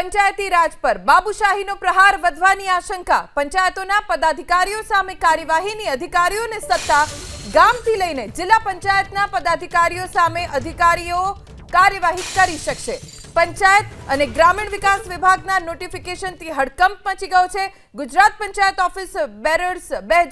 પંચાયતી રાજ પર બાબુશાહીનો પ્રહાર વધવાની આશંકા. પંચાયતોના પદાધિકારીઓ સામે કાર્યવાહીની અધિકારીઓને સત્તા. ગામથી લઈને જિલ્લા પંચાયતના પદાધિકારીઓ સામે અધિકારીઓ કાર્યવાહી કરી શકશે. પંચાયત અને ગ્રામીણ વિકાસ વિભાગના નોટિફિકેશનથી હડકંપ મચી ગયો છે. ગુજરાત પંચાયત ઓફિસ બેરર્સ બે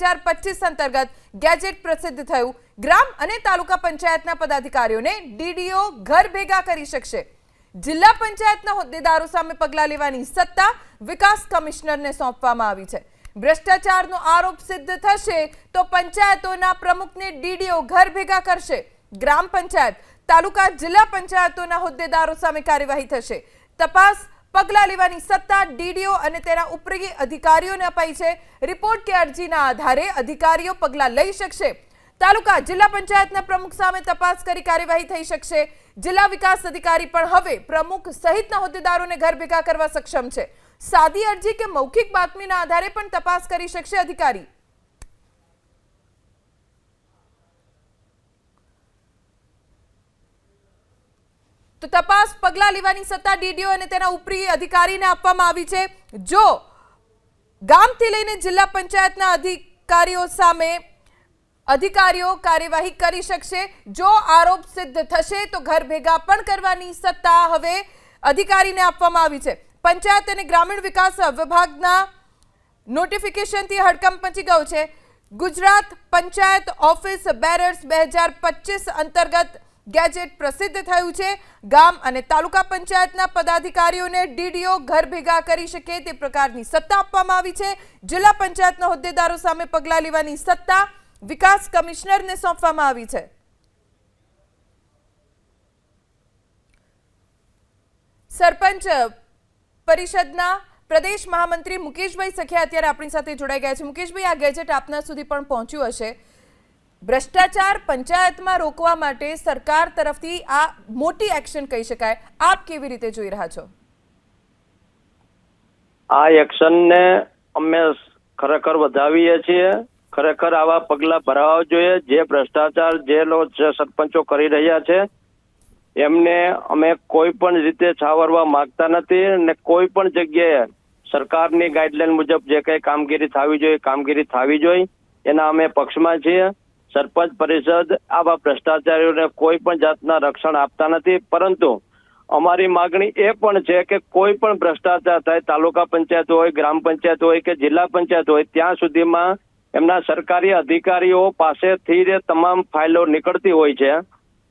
અંતર્ગત ગેજેટ પ્રસિદ્ધ થયું. ગ્રામ અને તાલુકા પંચાયતના પદાધિકારીઓને ડીડીઓ ઘર ભેગા કરી શકશે. જિલ્લા પંચાયતના હોદ્દેદારો સામે પગલાં લેવાની સત્તા વિકાસ કમિશનરને સોંપવામાં આવી છે. ભ્રષ્ટાચારનો આરોપ સિદ્ધ થશે તો પંચાયતોના પ્રમુખને ડીડીઓ ઘર ભેગા કરશે. ગ્રામ પંચાયત, તાલુકા જિલ્લા પંચાયતોના હોદ્દેદારો સામે કાર્યવાહી થશે. તપાસ, પગલાં લેવાની સત્તા ડીડીઓ અને તેના ઉપરી અધિકારીઓને અપાઈ છે. રિપોર્ટ કે અરજીના આધારે અધિકારીઓ પગલાં લઈ શકશે. તાલુકા જિલ્લા પંચાયતના પ્રમુખ સામે તપાસ કરી કાર્યવાહી થઈ શકશે. જિલ્લા વિકાસ અધિકારી પણ હવે પ્રમુખ સહિતના હોદ્દેદારોને ઘર ભેગા કરવા સક્ષમ છે. સાદી અરજી કે મૌખિક બાતમીના આધારે પણ તપાસ કરી શકશે અધિકારી. તો તપાસ પગલાં લેવાની સત્તા ડીડીઓ અને તેના ઉપરી અધિકારીને આપવામાં આવી છે. જો ગામથી લઈને જિલ્લા પંચાયતના અધિકારીઓ સામે અધિકારીઓ કાર્યવાહી કરી શકશે. જો આરોપ સિદ્ધ થશે, તો ઘર ભેગા પણ કરવાની સત્તા હવે અધિકારીને આપવામાં આવી છે. પંચાયત અને ગ્રામીણ વિકાસ વિભાગના નોટિફિકેશનથી હડકંપ મચી ગયો છે. ગુજરાત પંચાયત ઓફિસ બેરર્સ બે હજાર પચીસ અંતર્ગત ગેજેટ પ્રસિદ્ધ થયું છે. ગામ અને તાલુકા પંચાયતના પદાધિકારીઓને ડીડીઓ ઘર ભેગા કરી શકે તે પ્રકારની સત્તા આપવામાં આવી છે. જિલ્લા પંચાયતના હોદ્દેદારો સામે પગલાં લેવાની સત્તા વિકાસ કમિશનરને સોંપવામાં આવી છે. સરપંચ પરિષદના પ્રદેશ મહામંત્રી મુકેશભાઈ સખિયા અત્યારે આપણી સાથે જોડાઈ ગયા છે. મુકેશભાઈ, આ ગેજેટ આપના સુધી પણ પહોંચ્યું હશે. ભ્રષ્ટાચાર પંચાયતમાં રોકવા માટે સરકાર તરફથી આ મોટી એક્શન કહી શકાય. આપ કેવી રીતે જોઈ રહ્યા છો? આ એક્શનને અમે ખરેખર વધાવીએ છીએ. ખરેખર આવા પગલા ભરાવા જોઈએ. જે ભ્રષ્ટાચાર જે સરપંચો કરી રહ્યા છે, એમને અમે કોઈ પણ રીતે છાવરવા માંગતા નથી અને કોઈ પણ જગ્યાએ સરકારની ગાઈડલાઈન મુજબ જે કંઈ કામગીરી થવી જોઈએ કામગીરી થવી જોઈએ. એના અમે પક્ષમાં છીએ. સરપંચ પરિષદ આવા ભ્રષ્ટાચારીઓને કોઈ પણ જાતના રક્ષણ આપતા નથી. પરંતુ અમારી માગણી એ પણ છે કે કોઈ પણ ભ્રષ્ટાચાર થાય, તાલુકા પંચાયત હોય, ગ્રામ પંચાયત હોય કે જિલ્લા પંચાયત હોય, ત્યાં સુધીમાં એમના સરકારી અધિકારીઓ પાસેથી જે તમામ ફાઇલો નીકળતી હોય છે,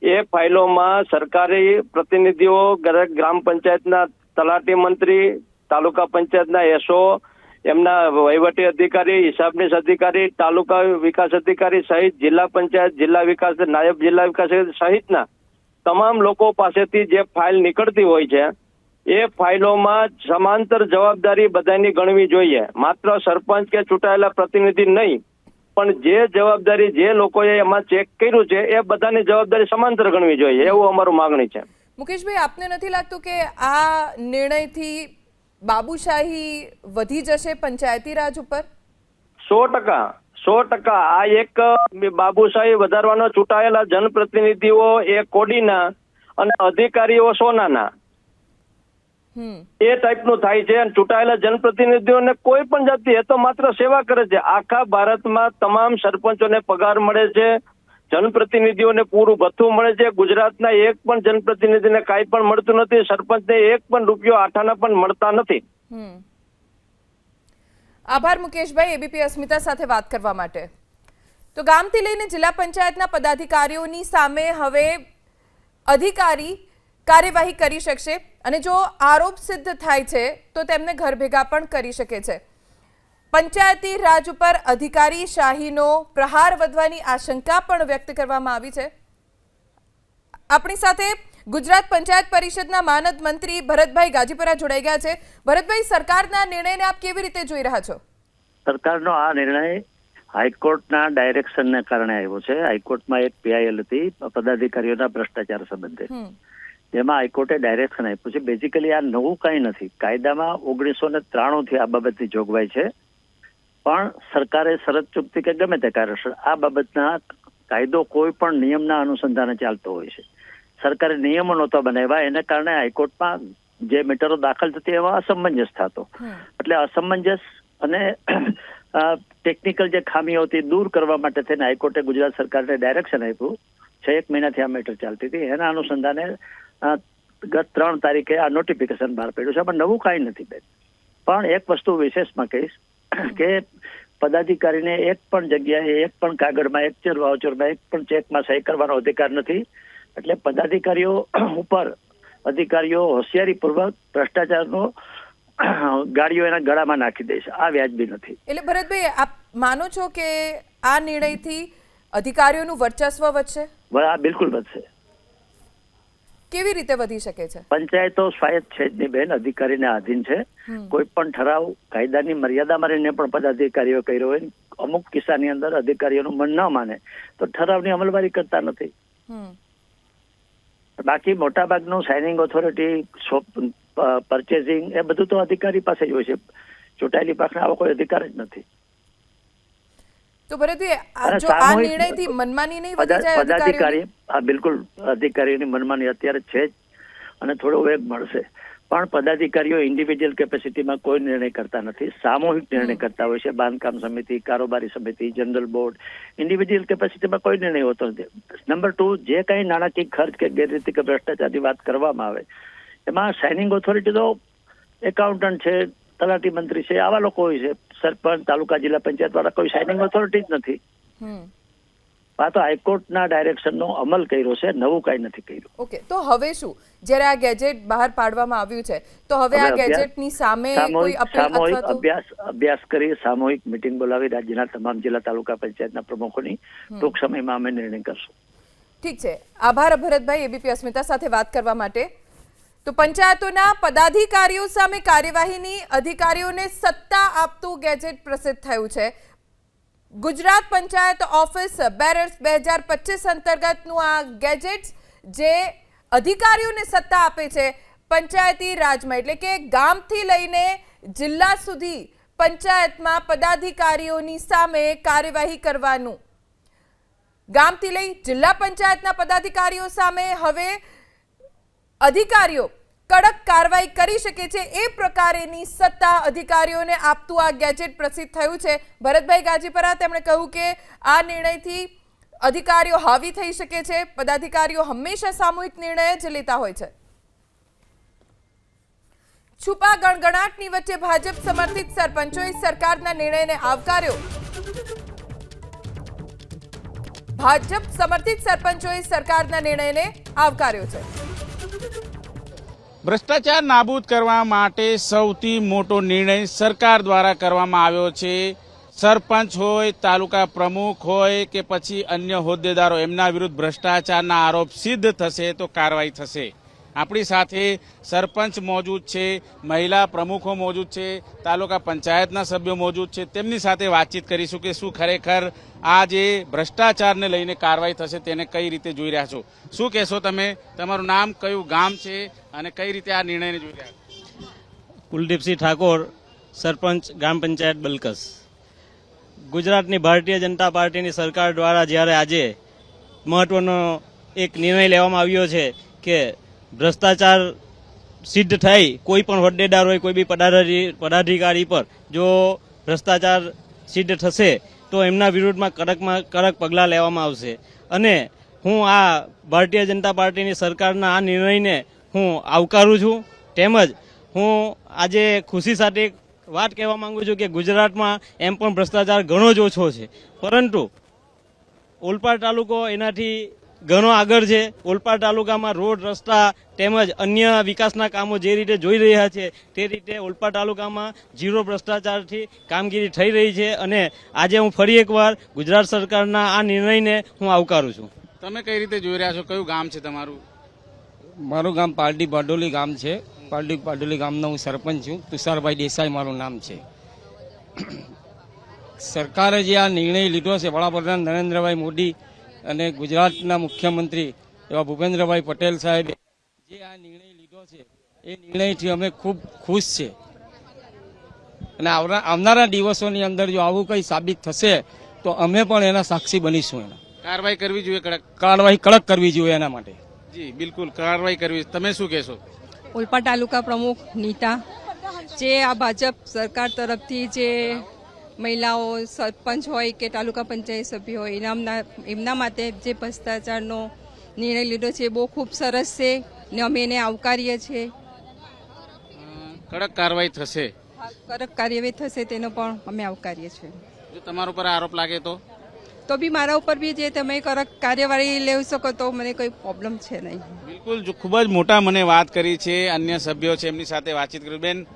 એ ફાઇલોમાં સરકારી પ્રતિનિધિઓ, દરેક ગ્રામ પંચાયતના તલાટી મંત્રી, તાલુકા પંચાયતના એસઓ, એમના વહીવટી અધિકારી હિસાબનીસ અધિકારી, તાલુકા વિકાસ અધિકારી સહિત જિલ્લા પંચાયત, જિલ્લા વિકાસ, નાયબ જિલ્લા વિકાસ સહિતના તમામ લોકો પાસેથી જે ફાઇલ નીકળતી હોય છે એ ફાઇલોમાં સમાંતર જવાબદારી બધાની ગણવી જોઈએ. માત્ર સરપંચ કે ચૂંટાયેલા પ્રતિનિધિ નહીં પણ જે જવાબદારી જે લોકોએ એમાં ચેક કર્યું છે એ બધાની જવાબદારી સમાંતર ગણવી જોઈએ એવું અમારું માગણી છે. મુકેશભાઈ આપને નથી લાગતું કે આ નિર્ણયથી બાબુશાહી વધી જશે પંચાયતી રાજ ઉપર? સો ટકા સો ટકા. આ એક બાબુશાહી વધારવાનો ચૂંટાયેલા જનપ્રતિનિધિઓ એ કોડીના અને અધિકારીઓ સોનાના. એ ટાઈપનું થાય છે અને ચૂંટાયેલા જનપ્રતિનિધિઓને કોઈ પણ જાતિ એ તો માત્ર સેવા કરે છે. આખા ભારતમાં તમામ સરપંચોને પગાર મળે છે, જનપ્રતિનિધિઓને પૂરું ભથ્થું મળે છે. ગુજરાતના એક પણ જનપ્રતિનિધિને કાંઈ પણ મળતું નથી, સરપંચને એક પણ રૂપિયો આઠાના પણ મળતા નથી. આભાર મુકેશભાઈ એબીપી અસ્મિતા સાથે વાત કરવા માટે. તો ગામથી લઈને જિલ્લા પંચાયતના પદાધિકારીઓની સામે હવે અધિકારી કાર્યવાહી કરી શકશે અને જો આરોપ સિદ્ધ થાય છે તો તેમને ઘર ભેગા પણ કરી શકે છે. પંચાયતી રાજ ઉપર અધિકારી શાહીનો પ્રહાર વધવાની આશંકા પણ વ્યક્ત કરવામાં આવી છે. આપણી સાથે ગુજરાત પંચાયત પરિષદના માનદ મંત્રી ભરતભાઈ ગાજીપુરા જોડાઈ ગયા છે. ભરતભાઈ સરકારના નિર્ણયને આપ કેવી રીતે જોઈ રહ્યા છો? સરકારનો આ નિર્ણય હાઈકોર્ટના ડાયરેક્શનને કારણે આવ્યો છે. હાઈકોર્ટમાં એક પીઆઈએલ હતી પદાધિકારીઓના ભ્રષ્ટાચાર સંબંધે. જેમાં હાઈકોર્ટે ડાયરેક્શન આપ્યું છે. બેઝિકલી આ નવું કંઈ નથી. કાયદામાં ઓગણીસો ને ત્રાણુંથી આ બાબતની જોગવાઈ છે. પણ સરકારે શરત ચૂકતી કે ગમે તે કારણસર આ બાબતના કાયદો કોઈ પણ નિયમના અનુસંધાને ચાલતો હોય છે. સરકારે નિયમો નહોતા બનાવ્યા. એને કારણે હાઈકોર્ટમાં જે મીટરો દાખલ થતી એમાં અસમંજસ થતો. એટલે અસમંજસ અને ટેકનિકલ જે ખામીઓ હતી દૂર કરવા માટે થઈને હાઈકોર્ટે ગુજરાત સરકારને ડાયરેક્શન આપ્યું. છ એક મહિનાથી આ મેટર ચાલતી હતી. એના અનુસંધાને ગત ત્રણ તારીખે આ નોટિફિકેશન બહાર પડ્યું છે. પણ નવું કાંઈ નથી બેન. પણ એક વસ્તુ વિશેષમાં કહીશ કે પદાધિકારીને એક પણ જગ્યાએ એક પણ કાગળમાં એક ચેર વાઉચરમાં એક પણ ચેકમાં સહી કરવાનો અધિકાર નથી. એટલે પદાધિકારીઓ ઉપર અધિકારીઓ હોશિયારીપૂર્વક ભ્રષ્ટાચારનો ગાડીઓ એના ગળામાં નાખી દે છે. આ વ્યાજબી નથી. એટલે ભરતભાઈ આપ માનો છો કે આ નિર્ણયથી અધિકારીઓનું વર્ચસ્વ વધશે? બિલકુલ વધશે. કેવી રીતે વધી શકે છે? પંચાયતો સ્વાયત્ત છે જ નહીં બેન અધિકારીને આધીન છે. કોઈ પણ ઠરાવ કાયદાની મર્યાદામાં રહીને પણ પદાધિકારીઓ કર્યો હોય અમુક કિસ્સાની અંદર અધિકારીઓનું મન ન માને તો ઠરાવની અમલવારી કરતા નથી. બાકી મોટાભાગનું સાઇનિંગ ઓથોરિટી પરચેસિંગ એ બધું તો અધિકારી પાસે જ હોય છે. ચૂંટાયેલી પાસે આવો કોઈ અધિકાર જ નથી. તો ભરતભાઈ જો આ નિર્ણયથી મનમાની નહીં વધી જાય પદાધિકારી આ બિલકુલ. અધિકારીની મનમાની અત્યારે છે જ અને થોડો વેગ મળશે. પણ પદાધિકારીઓ ઇન્ડિવિજ્યુઅલ કેપેસિટીમાં કોઈ નિર્ણય કરતા નથી. સામૂહિક નિર્ણય કરતા હોય છે. બાંધકામ સમિતિ કારોબારી સમિતિ જનરલ બોર્ડ. ઇન્ડિવિજ્યુઅલ કેપેસિટીમાં કોઈ નિર્ણય હોતો નથી. નંબર ટુ જે કંઈ નાણાકીય ખર્ચ કે ગેરરીતિ કે ભ્રષ્ટાચારની વાત કરવામાં આવે એમાં સાઇનિંગ ઓથોરિટી તો એકાઉન્ટન્ટ છે તલાટી મંત્રી છે આવા લોકો હોય છે. સરપંચ તાલુકા જિલ્લા પંચાયત વાળા કોઈ સાઇનિંગ ઓથોરિટી જ નથી. આ તો હાઈકોર્ટના ડાયરેક્શનનો અમલ કર્યો છે નવું કાંઈ નથી કર્યું. ઓકે તો હવે શું? જ્યારે આ ગેજેટ બહાર પાડવામાં આવ્યું છે તો હવે આ ગેજેટની સામે કોઈ સામૂહિક અભ્યાસ અભ્યાસ કરી સામૂહિક મિટિંગ બોલાવી રાજ્યના તમામ જિલ્લા તાલુકા પંચાયતના પ્રમુખોની ટૂંક સમયમાં અમે નિર્ણય કરશું. ઠીક છે. આભાર ભરતભાઈ એબીપી અસ્મિતા સાથે વાત કરવા માટે. તો પંચાયતોના પદાધિકારીઓ સામે કાર્યવાહીની અધિકારીઓને સત્તા આપતું ગેજેટ પ્રસિદ્ધ થયું છે. ગુજરાત પંચાયત ઓફિસ બેરર્સ બે હજાર પચીસ અંતર્ગતનું આ ગેજેટ જે અધિકારીઓને સત્તા આપે છે પંચાયતી રાજમાં, એટલે કે ગામથી લઈને જિલ્લા સુધી પંચાયતમાં પદાધિકારીઓની સામે કાર્યવાહી કરવાનું. ગામથી લઈ જિલ્લા પંચાયતના પદાધિકારીઓ સામે હવે અધિકારીઓ કડક કાર્યવાહી કરી શકે છે એ પ્રકારેની સત્તા અધિકારીઓને આપતું આ ગેજેટ પ્રસિદ્ધ થયું છે. ભરતભાઈ ગાજીપરા તેમણે કહ્યું કે આ નિર્ણયથી અધિકારીઓ હાવી થઈ શકે છે. પદાધિકારીઓ હંમેશા સામૂહિક નિર્ણય જ લેતા હોય છે. છુપા ગણગણાટની વચ્ચે ભાજપ સમર્થિત સરપંચોએ સરકારના નિર્ણયને આવકાર્યો. ભાજપ સમર્થિત સરપંચોએ સરકારના નિર્ણયને આવકાર્યો છે. ભ્રષ્ટાચાર નાબૂદ કરવા માટે સૌથી મોટો નિર્ણય સરકાર દ્વારા કરવામાં આવ્યો છે. સરપંચ હોય, તાલુકા પ્રમુખ હોય કે પછી અન્ય હોદ્દેદારો, એમના વિરુદ્ધ ભ્રષ્ટાચારના આરોપ સિદ્ધ થશે તો કાર્યવાહી થશે. આપણી સાથે સરપંચ મોજૂદ છે, મહિલા પ્રમુખો મોજૂદ છે, તાલુકા પંચાયતના સભ્યો મોજૂદ છે. તેમની સાથે વાતચીત કરીશું કે શું ખરેખર આ જે ભ્રષ્ટાચારને લઈને કાર્યવાહી થશે તેને કઈ રીતે જોઈ રહ્યા છો? શું કહેશો તમે? તમારું નામ કયું ગામ છે અને કઈ રીતે આ નિર્ણયને જોઈ રહ્યા કુલદીપસિંહ ઠાકોર, સરપંચ ગ્રામ પંચાયત બલકસ. ગુજરાતની ભારતીય જનતા પાર્ટીની સરકાર દ્વારા જ્યારે આજે મહત્વનો એક નિર્ણય લેવામાં આવ્યો છે કે ભ્રષ્ટાચાર સિદ્ધ થઈ, કોઈ પણ હોદ્દેદાર હોય, કોઈ બી પદાધિ- પદાધિકારી પર જો ભ્રષ્ટાચાર સિદ્ધ થશે, તો એમના વિરુદ્ધમાં કડકમાં કડક પગલાં લેવામાં આવશે. અને હું આ ભારતીય જનતા પાર્ટીની સરકારના આ નિર્ણયને હું આવકારું છું. તેમજ હું આજે ખુશી સાથે વાત કહેવા માંગુ છું કે ગુજરાતમાં એમ પણ ભ્રષ્ટાચાર ઘણો જ ઓછો છે. પરંતુ ઓલપાડ તાલુકો એનાથી ઘણો આગળ છે. ઓલપાડ તાલુકામાં રોડ રસ્તા તેમજ અન્ય વિકાસના કામો જે રીતે જોઈ રહ્યા છે તે રીતે ઓલપાડ તાલુકામાં ઝીરો ભ્રષ્ટાચારથી કામગીરી થઈ રહી છે અને આજે હું ફરી એકવાર ગુજરાત સરકારના આ નિર્ણયને હું આવકારું છું. તમે કઈ રીતે જોઈ રહ્યા છો? કયું ગામ છે તમારું? મારું ગામ પાલડી બારડોલી ગામ છે. પાલડી પાડોલી ગામનો હું સરપંચ છું. તુષારભાઈ દેસાઈ મારું નામ છે. સરકારે જે આ નિર્ણય લીધો છે વડાપ્રધાન નરેન્દ્રભાઈ મોદી અને ગુજરાતના મુખ્યમંત્રી એવા ભૂપેન્દ્રભાઈ પટેલ સાહેબે જે આ નિર્ણય લીધો છે એ નિર્ણયથી અમે ખૂબ ખુશ છે. અને આવનારા દિવસોની અંદર જો આવું કંઈ સાબિત થશે તો અમે પણ એના સાક્ષી બનીશું એના. કાર્યવાહી કરવી જોઈએ કડક? કાર્યવાહી કડક કરવી જોઈએ એના માટે. જી બિલકુલ. કાર્યવાહી કરવી તમે શું કહેશો? ઓલપા તાલુકા પ્રમુખ નીતા જે આ ભાજપ સરકાર તરફથી જે મહિલાઓ સરપંચ હોય કે તાલુકા પંચાયત સભ્ય હોય એના એમના માટે જે ભ્રષ્ટાચારનો નિર્ણય લીધો છે એ બહુ ખૂબ સરસ છે ને અમે એને આવકારીએ છીએ. કડક કાર્યવાહી થશે? કડક કાર્યવાહી થશે તેનો પણ અમે આવકારીએ છીએ. જો તમારા ઉપર આરોપ લાગે તો? તો બી મારા ઉપર બી જે તમે કડક કાર્યવાહી લેવ શકો તો મને કોઈ પ્રોબ્લેમ છે નહીં. બિલકુલ જો ખૂબ જ મોટા મને વાત કરી છે અન્ય સભ્યો છે એમની સાથે વાતચીત કરી. બેન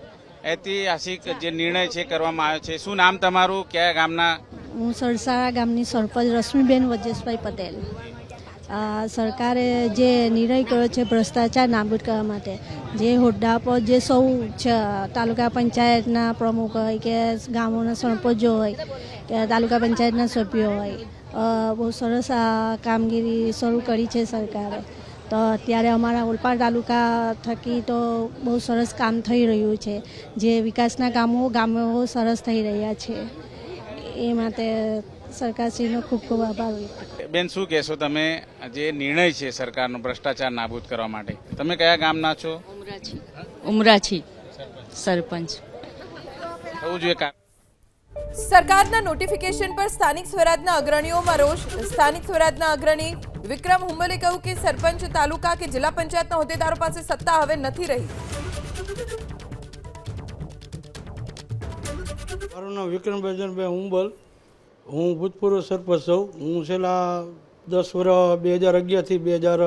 ઐતિહાસિક જે નિર્ણય છે કરવામાં આવ્યો છે, શું નામ તમારું? કયા ગામના? હું સરસાળા ગામની સરપંચ રશ્મિબેન વજેશભાઈ પટેલ. સરકારે જે નિર્ણય કર્યો છે ભ્રષ્ટાચાર નાબૂદ કરવા માટે, જે હોદ્દા પર જે સૌ તાલુકા પંચાયતના પ્રમુખ હોય કે ગામોના સરપંચો હોય, કે તાલુકા પંચાયતના સભ્યો હોય બહુ સરસ કામગીરી શરૂ કરી છે સરકારે. તો અત્યારે અમારા ઓલપાડ તાલુકા થકી તો બહુ સરસ કામ થઈ રહ્યું છે. જે વિકાસના કામો ગામો સરસ થઈ રહ્યા છે. એ માટે સરકારશ્રીનો ખૂબ ખૂબ આભાર બેન શું કહેશો તમે? જે નિર્ણય છે સરકારનો ભ્રષ્ટાચાર નાબૂદ કરવા માટે. તમે કયા ગામના છો? ઉમરાછી. ઉમરાછી. સરપંચ. થવું જોઈએ સરકારના નોટિફિકેશન પર સ્થાનિક સ્વરાજના અગ્રણીઓમાં રોષ. સ્થાનિક સ્વરાજના અગ્રણી વિક્રમ હુંબલે કહ્યું કે સરપંચ તાલુકા કે જિલ્લા પંચાયતના હોદ્દેદારો પાસે સત્તા હવે નથી રહી. મારું નામ વિક્રમ બેજનભાઈ હુંબલ. હું ભૂતપૂર્વ સરપંચ છું. હું છેલ્લા દસ વર્ષ બે હજાર અગિયારથી બે હજાર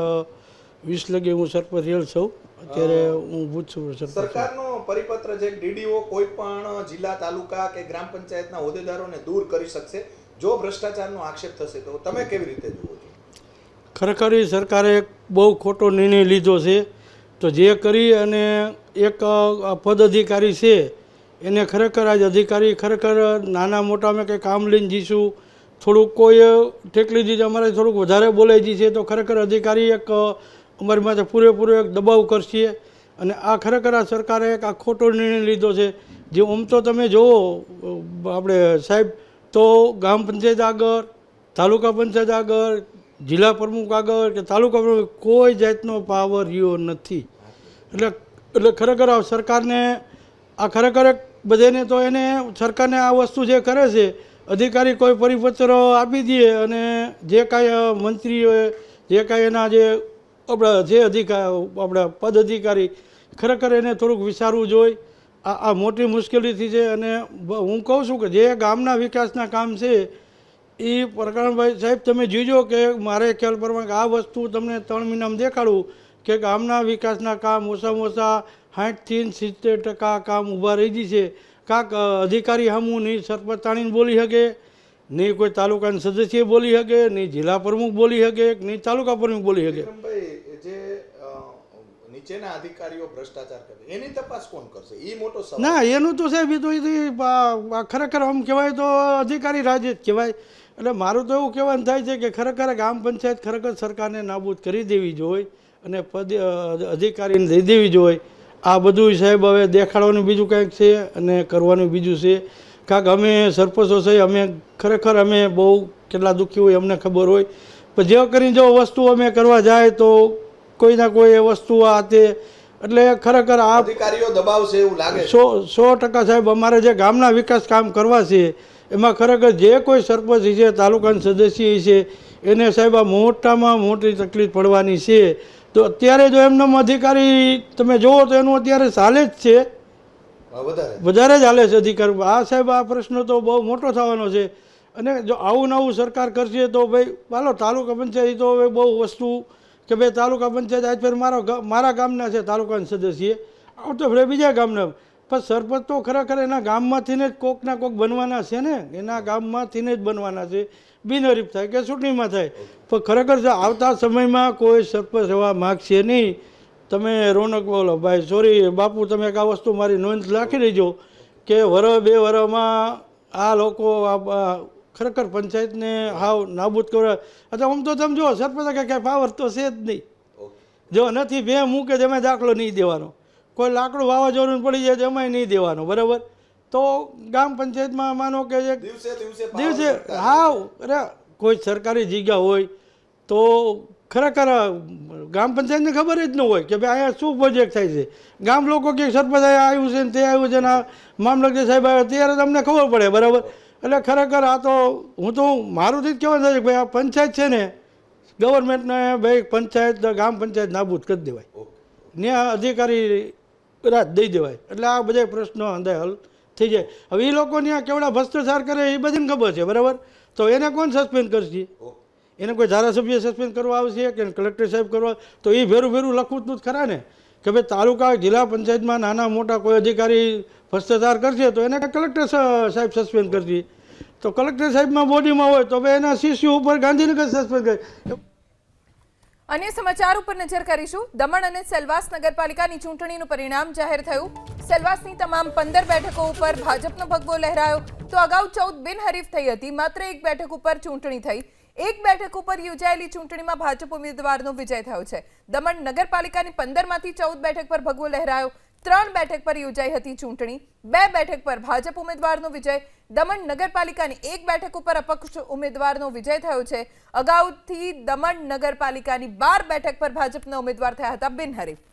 વીસ લગી હું સરપંચ રહેલ છું. અત્યારે હું ભૂતપૂર્વ સરપંચ સરકારનો પરિપત્ર છે ડીડીઓ કોઈ પણ જિલ્લા તાલુકા કે ગ્રામ પંચાયતના હોદ્દેદારોને દૂર કરી શકશે. જો ભ્રષ્ટાચારનો આક્ષેપ થશે તો તમે કેવી રીતે જુઓ? છો ખરેખર સરકારે એક બહુ ખોટો નિર્ણય લીધો છે. તો જે કરી અને એક પદ અધિકારી છે, એને ખરેખર આજ અધિકારી ખરેખર નાના મોટા અમે કંઈ કામ લઈને જઈશું, થોડુંક કોઈ ટેકલી દીધી અમારે થોડુંક વધારે બોલાઈ જશે તો ખરેખર અધિકારી એક અમારી માટે પૂરેપૂરો એક દબાવ કરશે. અને આ ખરેખર આ સરકારે એક આ ખોટો નિર્ણય લીધો છે. જે આમ તો તમે જુઓ આપણે સાહેબ, તો ગ્રામ પંચાયત આગળ, તાલુકા પંચાયત આગળ જિલ્લા પ્રમુખ આગળ કે તાલુકા પ્રમુખ કોઈ જાતનો પાવર રહ્યો નથી. એટલે એટલે ખરેખર આ સરકારને, આ ખરેખર બધાને તો એને, સરકારને આ વસ્તુ જે કરે છે, અધિકારી કોઈ પરિપત્ર આપી દે અને જે કાંઈ મંત્રીઓએ જે કાંઈ એના જે આપણા, જે અધિકાર આપણા પદ અધિકારી, ખરેખર એને થોડુંક વિચારવું જોઈએ આ આ મોટી મુશ્કેલીથી છે અને હું કહું છું કે જે ગામના વિકાસના કામ છે એ પ્રકારભાઈ સાહેબ, તમે જોજો કે મારે ખ્યાલ પ્રમાણે આ વસ્તુ તમને ત્રણ મહિનામાં દેખાડું કે ગામના વિકાસના કામ ઓછામાં ઓછા સાઠથી સિત્તેર ટકા કામ ઊભા રહી ગઈ છે. કાંક અધિકારી હમું નહીં સરપંચ તાણીને બોલી શકે નહીં કોઈ તાલુકાના સદસ્ય બોલી શકે નહીં જિલ્લા પ્રમુખ બોલી શકે નહીં તાલુકા પ્રમુખ બોલી શકે જે નીચેના અધિકારીઓ ભ્રષ્ટાચાર કરે. એની તપાસ કોણ કરશે? એ મોટો સવાલ. ના, એનું તો સાહેબ એ તો ખરેખર આમ કહેવાય તો અધિકારી રાજે જ કહેવાય. એટલે મારું તો એવું કહેવાનું થાય છે કે ખરેખર ગ્રામ પંચાયત ખરેખર સરકારને નાબૂદ કરી દેવી જોઈએ અને પદ અધિકારીને દઈ દેવી જોઈએ આ બધું સાહેબ હવે દેખાડવાનું બીજું કંઈક છે અને કરવાનું બીજું છે. કાંક અમે સરપંચો છે અમે ખરેખર અમે બહુ કેટલા દુઃખી હોય અમને ખબર હોય. પણ જે કરીને જો વસ્તુ અમે કરવા જાય તો કોઈ ના કોઈ એ વસ્તુ આ તે. એટલે ખરેખર આ અધિકારીઓ દબાવશે એવું લાગે સો સો ટકા સાહેબ અમારે જે ગામના વિકાસ કામ કરવા છે એમાં ખરેખર જે કોઈ સરપંચ છે તાલુકાના સદસ્ય છે એને સાહેબ આ મોટામાં મોટી તકલીફ પડવાની છે. તો અત્યારે જો એમનો અધિકારી તમે જુઓ તો એનું અત્યારે ચાલે જ છે. વધારે. વધારે જ હાલે છે અધિકારી. આ સાહેબ આ પ્રશ્ન તો બહુ મોટો થવાનો છે. અને જો આવું નવું સરકાર કરશે તો ભાઈ હાલો તાલુકા પંચાયત તો હવે બહુ વસ્તુ કે ભાઈ, તાલુકા પંચાયત આજ ફેર મારો મારા ગામના છે, તાલુકાના સદસ્ય. આવતો ફરે બીજા ગામના. પણ સરપંચ તો ખરેખર એના ગામમાંથીને જ કોકના કોક બનવાના છે ને? એના ગામમાંથીને જ બનવાના છે. બિનહરીફ થાય કે ચૂંટણીમાં થાય. પણ ખરેખર જો આવતા સમયમાં કોઈ સરપંચ રહેવા માગશે નહીં. તમે રોનક બોલો, ભાઈ સોરી બાપુ, તમે એક આ વસ્તુ મારી નોંધ રાખી દેજો કે વર બે વરમાં આ લોકો ખરેખર પંચાયતને હાવ નાબૂદ કરવા અથવા આમ તો તમે જુઓ સરપંચ કે કાંઈ પાવર તો છે જ નહીં. જો નથી બે મૂકે તેમાં દાખલો નહીં દેવાનો. કોઈ લાકડું વાવાઝોડું પડી જાય એમાંય નહીં દેવાનો બરાબર? તો ગામ પંચાયતમાં માનો કે દિવસે હાવ અરે કોઈ સરકારી જગ્યા હોય તો ખરેખર ગ્રામ પંચાયતને ખબર જ ન હોય કે ભાઈ અહીંયા શું પ્રોજેક્ટ થાય છે. ગામ લોકો કે સરપંચ આવ્યું છે ને તે આવ્યું છે ને મામલતદાર સાહેબ આવ્યા ત્યારે તમને ખબર પડે બરાબર? એટલે ખરેખર આ તો હું તો મારું જ કહેવા થાય કે ભાઈ આ પંચાયત છે ને ગવર્મેન્ટને ભાઈ પંચાયત ગામ પંચાયત નાબૂદ કરી દેવાય. ત્યાં અધિકારી રાજ દઈ દેવાય. એટલે આ બધા પ્રશ્નો અંદર હલ થઈ જાય. હવે એ લોકો ત્યાં કેવડા ભ્રષ્ટાચાર કરે એ બધાને ખબર છે બરાબર? તો એને કોણ સસ્પેન્ડ કરશે? એને કોઈ ધારાસભ્ય સસ્પેન્ડ કરવા આવશે કે કલેક્ટર સાહેબ કરવા? તો એ ભેરું ભેરું લખવું જ ખરા ને. કે ભાઈ તાલુકા જિલ્લા પંચાયતમાં નાના મોટા કોઈ અધિકારી ભ્રષ્ટાચાર કરશે તો એને કલેક્ટર સાહેબ સસ્પેન્ડ કરશે. તો કલેક્ટર સાહેબમાં બોડીમાં હોય તો ભાઈ એના શિષ્ય ઉપર ગાંધીનગર સસ્પેન્ડ કરે. અન્ય સમાચાર ઉપર નજર કરીશું. દમણ અને સેલવાસ નગરપાલિકાની ચૂંટણીનું પરિણામ જાહેર થયું. સેલવાસની તમામ પંદર બેઠકો ઉપર ભાજપનો ભગવો લહેરાયો. તો અગાઉ ચૌદ બિનહરીફ થઈ હતી. માત્ર એક બેઠક ઉપર ચૂંટણી થઈ. એક બેઠક ઉપર યોજાયેલી ચૂંટણીમાં ભાજપ ઉમેદવારનો વિજય થયો છે. દમણ નગરપાલિકાની પંદરમાંથી ચૌદ બેઠક પર ભગવો લહેરાયો. ત્રણ બેઠક પર યોજાઈ હતી ચૂંટણી. બે બેઠક પર ભાજપ ઉમેદવારનો વિજય. દમણ નગરપાલિકાની એક બેઠક ઉપર અપક્ષ ઉમેદવારનો વિજય થયો છે. અગાઉથી દમણ નગરપાલિકાની બાર બેઠક પર ભાજપના ઉમેદવાર થયા હતા બિનહરીફ.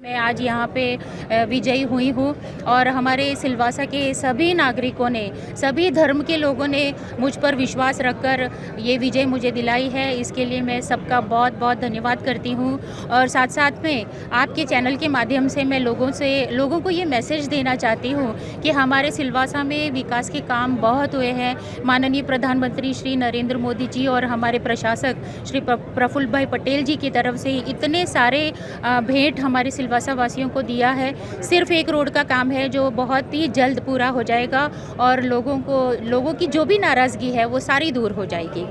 मैं आज यहाँ पे विजयी हुई हूँ और हमारे सिलवासा के सभी नागरिकों ने, सभी धर्म के लोगों ने मुझ पर विश्वास रखकर ये विजय मुझे दिलाई है। इसके लिए मैं सबका बहुत बहुत धन्यवाद करती हूँ और साथ साथ में आपके चैनल के माध्यम से मैं लोगों से, लोगों को ये मैसेज देना चाहती हूँ कि हमारे सिलवासा में विकास के काम बहुत हुए हैं। माननीय प्रधानमंत्री श्री नरेंद्र मोदी जी और हमारे प्रशासक श्री प्रफुल्ल भाई पटेल जी की तरफ़ से इतने सारे भेंट हमारे सिलवासा वासियों को दिया है सिर्फ एक रोड का काम है जो बहुत ही जल्द पूरा हो जाएगा और लोगों को लोगों की जो भी नाराज़गी है वो सारी दूर हो जाएगी